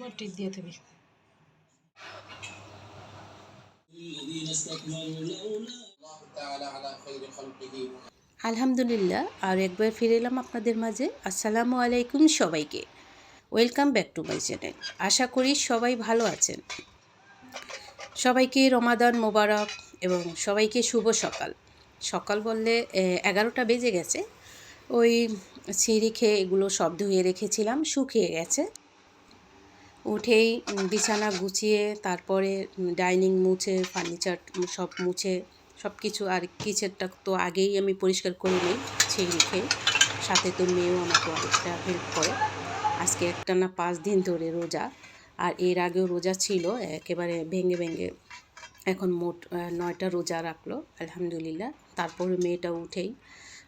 মাটি দিয়ে দেবি আলহামদুলিল্লাহ, আর একবার ফিরে এলাম আপনাদের মাঝে। আসসালামু আলাইকুম সবাইকে। Welcome back to my channel আশা করি সবাই ভালো আছেন। সবাইকে রমাদান মোবারক এবং সবাইকে শুভ সকাল। সকাল বললে এগারোটা বেজে গেছে। ওই সিঁড়ি খেয়ে এগুলো সব ধুয়ে রেখেছিলাম, শুকিয়ে গেছে। উঠেই বিছানা গুছিয়ে তারপরে ডাইনিং মুছে, ফার্নিচার সব মুছে সব কিছু আর কিচেনটা তো আগেই আমি পরিষ্কার করে নিই সেই খেয়ে সাথে তো মেয়েও আমাকে অনেকটা হেল্প করে। আজকে একটা না পাঁচ দিন ধরে রোজা, আর এর আগেও রোজা ছিল, একেবারে ভেঙে ভেঙে। এখন মোট নয়টা রোজা রাখল, আলহামদুলিল্লাহ। তারপরে মেয়েটা উঠেই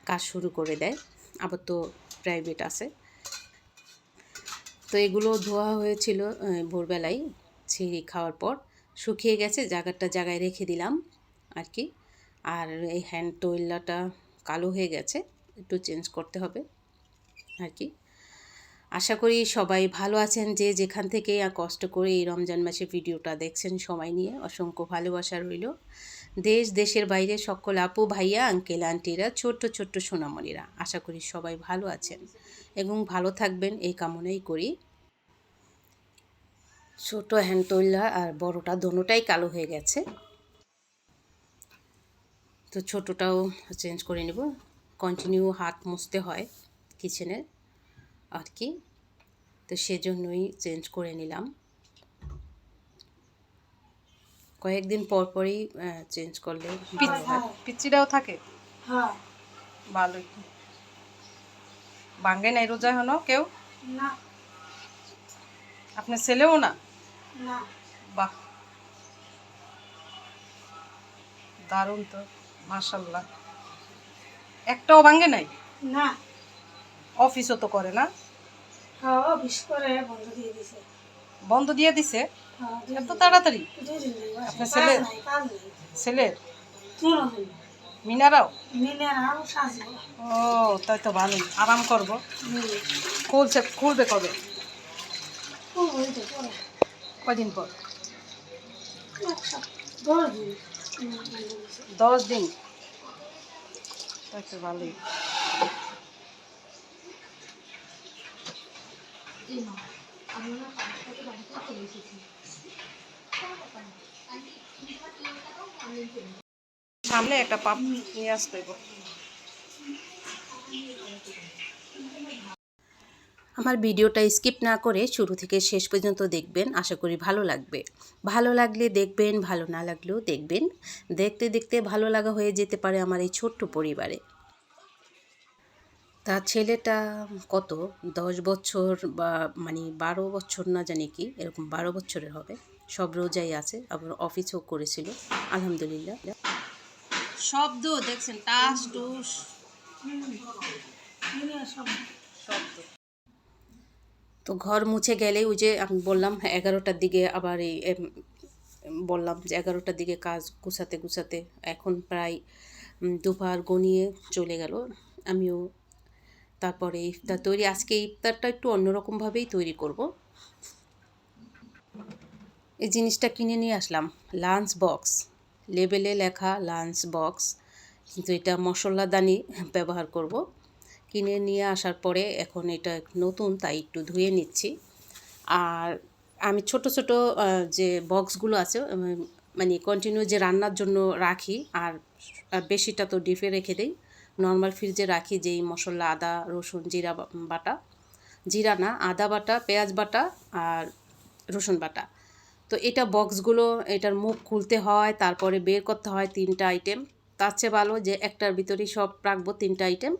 কাজ শুরু করে দেয়। আবার তো প্রাইভেট আছে। তো এগুলো ধোয়া হয়েছিল ভোরবেলায় ছিঁড়ি খাওয়ার পর। শুকিয়ে গেছে জায়গাটা জায়গায় রেখে দিলাম আর কি। আর এই হ্যান্ড টয়েলাটা কালো হয়ে গেছে, একটু চেঞ্জ করতে হবে আর কি। আশা করি সবাই ভালো আছেন, যে যেখান থেকে কষ্ট করে এই রমজান মাসে ভিডিওটা দেখছেন সময় নিয়ে, অসংখ্য ভালোবাসা রইল। দেশ, দেশের বাইরে সকল আপু, ভাইয়া আঙ্কেল আন্টিরা ছোট্ট ছোট্ট সোনামণিরা, আশা করি সবাই ভালো আছেন। এবং ভালো থাকবেন এই কামনাই করি। ছোট হ্যান্ড তৈলা আর বড়টা দোনোটাই কালো হয়ে গেছে। তো ছোটোটাও চেঞ্জ করে নেব। কন্টিনিউ হাত মুছতে হয় কিচেনে আর কি। তো সেজন্যই চেঞ্জ করে নিলাম। কয়েকদিন পর পরই চেঞ্জ করলে হয়। পিচ্চিটাও থাকে? হ্যাঁ। ভালোই। ভাঙ্গে নাই রোজা হনো কেউ? না। আপনার ছেলেও না? না। বাহ। দারুণ তো মাশাল্লাহ একটাও ভাঙ্গে নাই? না। অফিসও তো করে না? হ্যাঁ অফিস করে বন্ধ দিয়ে দিছে। বন্ধ দিয়ে দিছে? হ্যাঁ এত তাড়াতাড়ি। আপনার ছেলে? ছেলের? মিনারাও? ও তাই তো ভালোই। আরাম করব। খুলছে খুলবে কবে? কদিন পর? দিন। দশ দিন। তাই তো ভালোই। সামনে একটা পাপ নিয়ে আসতে। আমার ভিডিওটা স্কিপ না করে শুরু থেকে শেষ পর্যন্ত দেখবেন, আশা করি ভালো লাগবে। ভালো লাগলে দেখবেন, ভালো না লাগলেও দেখবেন। দেখতে দেখতে ভালো লাগা হয়ে যেতে পারে আমার এই ছোট্ট পরিবারে। তার ছেলেটা কত? দশ বছর বা মানে বারো বছর না জানি কি, এরকম বারো বছরের হবে। সব রোজাই আছে, আবার অফিসও করেছিল, আলহামদুলিল্লাহ। শব্দ, দেখছেন টাস টুস শব্দ তো ঘর মুছে গেলে ওই যে আমি বললাম, এগারোটার দিকে আবার এই বললাম যে এগারোটার দিকে কাজ গুছাতে গুছাতে এখন প্রায় দুবার গনিয়ে চলে গেল। আমিও তারপরে ইফতার তৈরি, আজকে ইফতারটা একটু অন্যরকমভাবেই তৈরি করব। এই জিনিসটা কিনে নিয়ে আসলাম, লাঞ্চ বক্স। লেবেলে লেখা লাঞ্চ বক্স। কিন্তু এটা মশলাদানি ব্যবহার করব। কিনে নিয়ে আসার পরে এখন এটা নতুন, তাই একটু ধুয়ে নিচ্ছি। আর আমি ছোট ছোট যে বক্সগুলো আছে মানে কন্টিনিউ যে রান্নার জন্য রাখি, আর বেশিটা তো ডিপে রেখে দিই। নর্মাল ফ্রিজে রাখি যেই মশলা, আদা, রসুন, জিরা বাটা। জিরা না, আদা বাটা, পেঁয়াজ বাটা, আর রসুন বাটা। তো এটা বক্সগুলো, এটার মুখ খুলতে হয়, তারপরে বের করতে হয় তিনটা আইটেম তার চেয়ে ভালো যে একটার ভিতরেই সব রাখব তিনটা আইটেম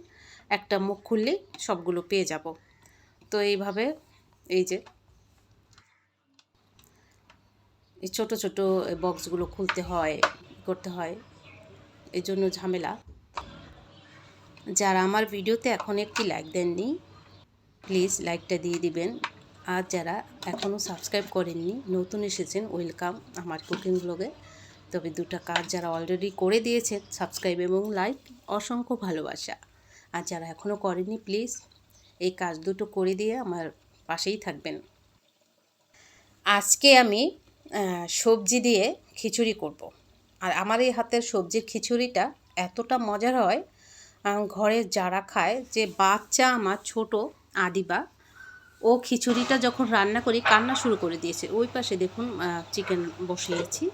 একটা মুখ খুললেই সবগুলো পেয়ে যাব। তো এইভাবে এই যে এই ছোটো ছোটো বক্সগুলো খুলতে হয়, করতে হয়। এই জন্য ঝামেলা। যারা আমার ভিডিওতে এখন একটি লাইক দেননি প্লিজ লাইকটা দিয়ে দিবেন। আর যারা এখনও সাবস্ক্রাইব করেননি, নতুন এসেছেন, ওয়েলকাম আমার কুকিং ব্লগে। তবে দুটো কাজ যারা অলরেডি করে দিয়েছেন সাবস্ক্রাইব এবং লাইক অসংখ্য ভালোবাসা। আর যারা এখনও করেননি প্লিজ এই কাজ দুটো করে দিয়ে আমার পাশেই থাকবেন। আজকে আমি সবজি দিয়ে খিচুড়ি করব। আর আমার এই হাতের সবজির খিচুড়িটা এতটা মজার হয় ঘরে যারা খায়, যে বাচ্চা আমার ছোট, আদিবা ও খিচুড়িটা যখন রান্না করি কান্না শুরু করে দিয়েছে, ওই পাশে দেখুন চিকেন বসিয়েছি।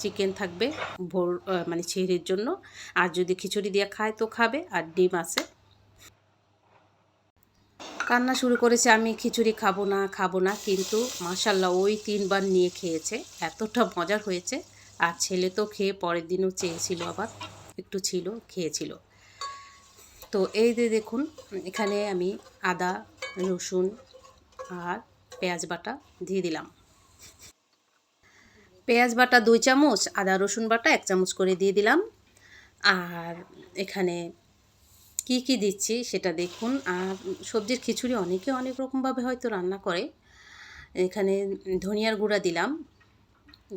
চিকেন থাকবে ভোর মানে ছেড়ির জন্য। আর যদি খিচুড়ি দিয়ে খায় তো খাবে, আর ডিম আছে। কান্না শুরু করেছে, আমি খিচুড়ি খাব না খাব না, কিন্তু মাসাল্লাহ ওই তিনবার নিয়ে খেয়েছে। এতটা মজার হয়েছে। আর ছেলে তো খেয়ে পরের দিনও চেয়েছিল আবার, একটু ছিল, খেয়েছিল। তো এই দেখুন, এখানে আমি আদা রসুন আর পেঁয়াজ বাটা দিয়ে দিলাম। পেঁয়াজ বাটা দুই চামচ, আদা রসুন বাটা এক চামচ করে দিয়ে দিলাম। আর এখানে কি কি দিচ্ছি সেটা দেখুন। আর সবজির খিচুড়ি অনেকে অনেক রকমভাবে হয়তো রান্না করে। এখানে ধনিয়ার গুঁড়া দিলাম,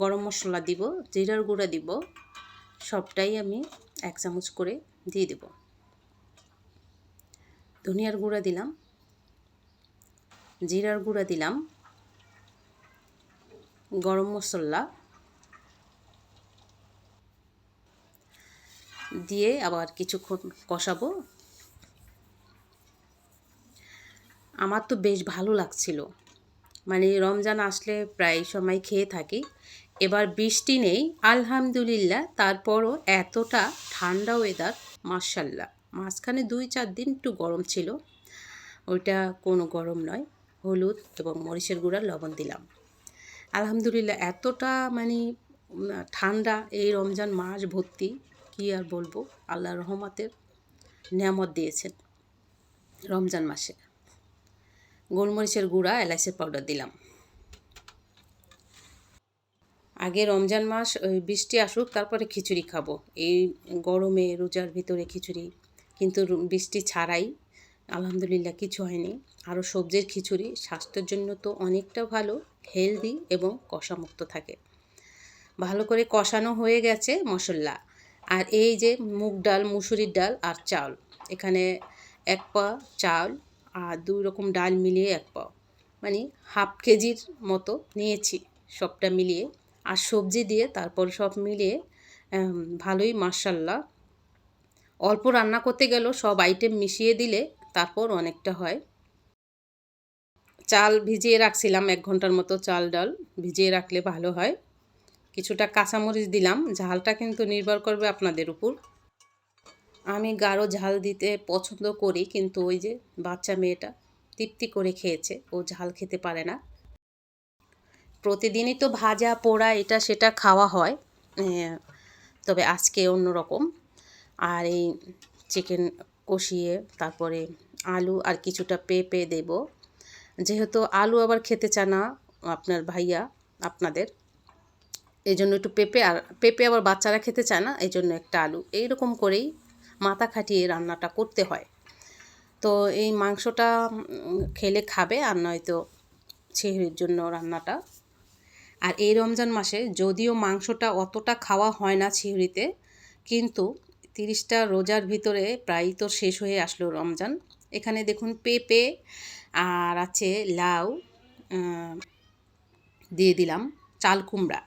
গরম মশলা দিব, জিরার গুঁড়া দিব, সবটাই আমি এক চামচ করে দিয়ে দেব। ধনিয়ার গুঁড়া দিলাম জিরার গুঁড়া দিলাম। গরম মশলা দিয়ে আবার কিছুক্ষণ কষাবো। আমার তো বেশ ভালো লাগছিল। মানে রমজান আসলে প্রায় সময় খেয়ে থাকি। এবার বৃষ্টি নেই, আলহামদুলিল্লাহ। তারপরও এতটা ঠান্ডা ওয়েদার মার্শাল্লাহ মাঝখানে দুই চার দিন একটু গরম ছিল। ওইটা কোনো গরম নয়। হলুদ এবং মরিচের গুঁড়া, লবণ দিলাম। আলহামদুলিল্লাহ, এতটা মানে ঠান্ডা এই রমজান মাস ভর্তি, কি আর বলব? আল্লাহ রহমতের নিয়ামত দিয়েছেন রমজান মাসে। গোলমরিচের গুঁড়া এলাচের পাউডার দিলাম। আগে রমজান মাস বৃষ্টি আসুক, তারপরে খিচুড়ি খাব। এই গরমে রোজার ভিতরে খিচুড়ি, কিন্তু বৃষ্টি ছাড়াই আলহামদুলিল্লাহ কিছু হয়নি। আরও সবজির খিচুড়ি স্বাস্থ্যের জন্য তো অনেকটা ভালো হেলদি এবং কষামুক্ত থাকে। ভালো করে কষানো হয়ে গেছে মশলা। আর এই যে মুগ ডাল, মুসুরির ডাল আর চাল, এখানে এক পা চাল আর দুই রকম ডাল মিলিয়ে এক পা মানে হাফ কেজির মতো নিয়েছি সবটা মিলিয়ে। আর সবজি দিয়ে তারপর সব মিলিয়ে ভালোই মার্শাল্লাহ অল্প রান্না করতে গেলেও সব আইটেম মিশিয়ে দিলে তারপর অনেকটা হয়। চাল ভিজিয়ে রাখছিলাম এক ঘণ্টার মতো চাল ডাল ভিজিয়ে রাখলে ভালো হয়। কিছুটা কাঁচামরিচ দিলাম, ঝালটা কিন্তু নির্ভর করবে আপনাদের উপর। আমি গাঢ় ঝাল দিতে পছন্দ করি, কিন্তু ওই যে বাচ্চা মেয়েটা তৃপ্তি করে খেয়েছে, ও ঝাল খেতে পারে না। প্রতিদিনই তো ভাজা, পোড়া, এটা সেটা খাওয়া হয় তবে আজকে অন্যরকম। আর এই চিকেন কষিয়ে তারপরে আলু আর কিছুটা পেঁপে দেব। যেহেতু আলু আবার খেতে চায় না আপনার ভাইয়া, আপনাদের এই জন্য একটু পেঁপে আর, পেঁপে আবার বাচ্চারা খেতে চায় না এই জন্য একটা আলু। এই রকম করেই মাথা খাটিয়ে রান্নাটা করতে হয়। তো এই মাংসটা খেলে খাবে আর নয়তো ছেহরির জন্য রান্নাটা। আর এই রমজান মাসে যদিও মাংসটা অতটা খাওয়া হয় না ছিহরিতে কিন্তু তিরিশটা রোজার ভিতরে প্রায় তো শেষ হয়ে আসলো রমজান। এখানে দেখুন পেঁপে আর আছে লাউ দিয়ে দিলাম চাল কুমড়া।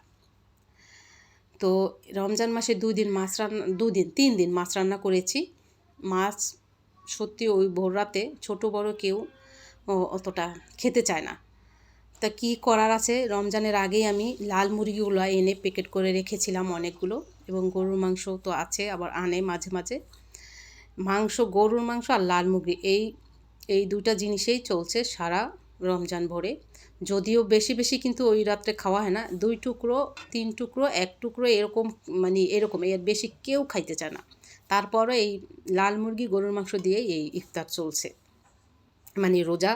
তো রমজান মাসে দিন মাছ রান্না দুদিন তিন দিন মাছ রান্না করেছি। মাছ সত্যি ওই ভোর রাতে ছোটো বড় কেউ অতটা খেতে চায় না। তা কি করার আছে? রমজানের আগেই আমি লাল মুরগিগুলো এনে প্যাকেট করে রেখেছিলাম অনেকগুলো। এবং গরুর মাংস তো আছে, আবার আনে মাঝে মাঝে। মাংস, গরুর মাংস আর লাল মুরগি, এই এই দুটা জিনিসেই চলছে সারা রমজান ভরে। যদিও বেশি বেশি কিন্তু ওই রাত্রে খাওয়া হয় না, দুই টুকরো, তিন টুকরো, এক টুকরো এরকম মানে এরকম, এর বেশি কেউ খাইতে চায় না। তারপরে এই লাল মুরগি, গরুর মাংস দিয়ে এই ইফতার চলছে। মানে রোজা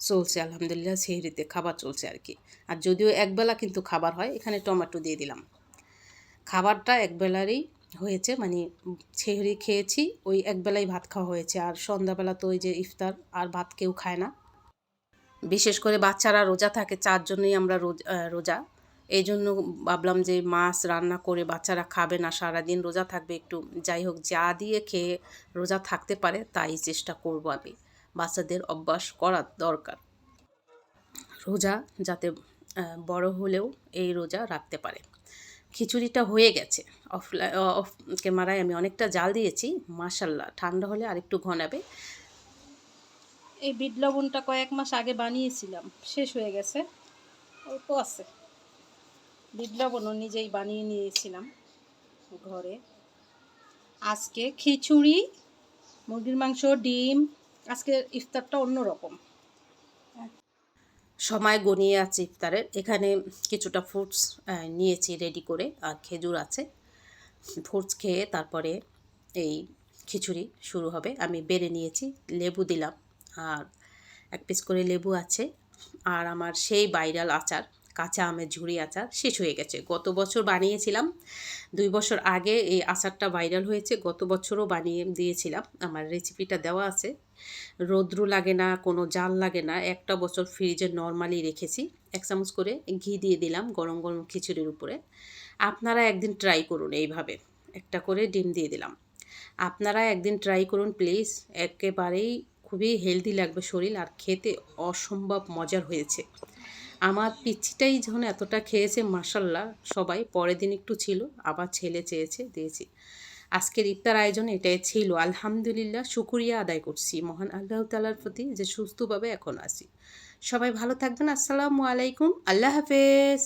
চলছে, আলহামদুলিল্লাহ, সেহরিতে খাবার চলছে আর কি। আর যদিও একবেলা কিন্তু খাবার হয়, এখানে টমেটো দিয়ে দিলাম। খাবারটা একবেলারই হয়েছে মানে ছেহরি খেয়েছি, ওই একবেলাই ভাত খাওয়া হয়েছে। আর সন্ধ্যাবেলা তো ওই যে ইফতার, আর ভাত কেউ খায় না। বিশেষ করে বাচ্চারা রোজা থাকে, চার জন্যই আমরা রোজ- এই জন্য ভাবলাম যে মাছ রান্না করে বাচ্চারা খাবে না, সারাদিন রোজা থাকবে একটু। যাই হোক, যা দিয়ে খেয়ে রোজা থাকতে পারে, তাই চেষ্টা করব আমি। বাচ্চাদের অভ্যাস করা দরকার। রোজা যাতে বড় হলেও এই রোজা রাখতে পারে। খিচুড়িটা হয়ে গেছে। অফলাইন অফ ক্যামেরায় আমি অনেকটা জাল দিয়েছি মাসাল্লাহ ঠান্ডা হলে আরেকটু ঘনাবে। এই বিট লবণটা কয়েক মাস আগে বানিয়েছিলাম, শেষ হয়ে গেছে, অল্প আছে। বিট লবণও নিজেই বানিয়ে নিয়েছিলাম ঘরে। আজকে খিচুড়ি, মুরগির মাংস, ডিম, আজকে ইফতারটা অন্যরকম। সময় গনিয়ে আছে ইফতারের এখানে কিছুটা ফ্রুটস নিয়েছি রেডি করে, আর খেজুর আছে। ফ্রুটস খেয়ে তারপরে এই খিচুড়ি শুরু হবে। আমি বেড়ে নিয়েছি, লেবু দিলাম। আর এক পিস করে লেবু আছে। আর আমার সেই বাইরাল আচার কাঁচা আমের ঝুড়ি আচার শেষ হয়ে গেছে। গত বছর বানিয়েছিলাম। দুই বছর আগে এই আচারটা ভাইরাল হয়েছে। গত বছরও বানিয়ে দিয়েছিলাম। আমার রেসিপিটা দেওয়া আছে। রৌদ্র লাগে না, কোনো জাল লাগে না। একটা বছর ফ্রিজে নর্মালি রেখেছি। এক চামচ করে ঘি দিয়ে দিলাম গরম গরম খিচুড়ির উপরে। আপনারা একদিন ট্রাই করুন এইভাবে। একটা করে ডিম দিয়ে দিলাম। আপনারা একদিন ট্রাই করুন, প্লিজ। একেবারেই খুবই হেলদি লাগবে শরীর আর খেতে অসম্ভব মজার হয়েছে। আমার পিচ্ছিটাই যখন এতটা খেয়েছে মাসাল্লাহ সবাই পরের দিন একটু ছিল, আবার ছেলে চেয়েছে, দিয়েছি। আজকের ইফতার আয়োজন এটাই ছিল। আলহামদুলিল্লাহ, শুকুরিয়া আদায় করছি। মহান আল্লাহ তালার প্রতি যে সুস্থভাবে এখন আছি। সবাই ভালো থাকবেন। আসসালামু আলাইকুম। আল্লাহ হাফেজ।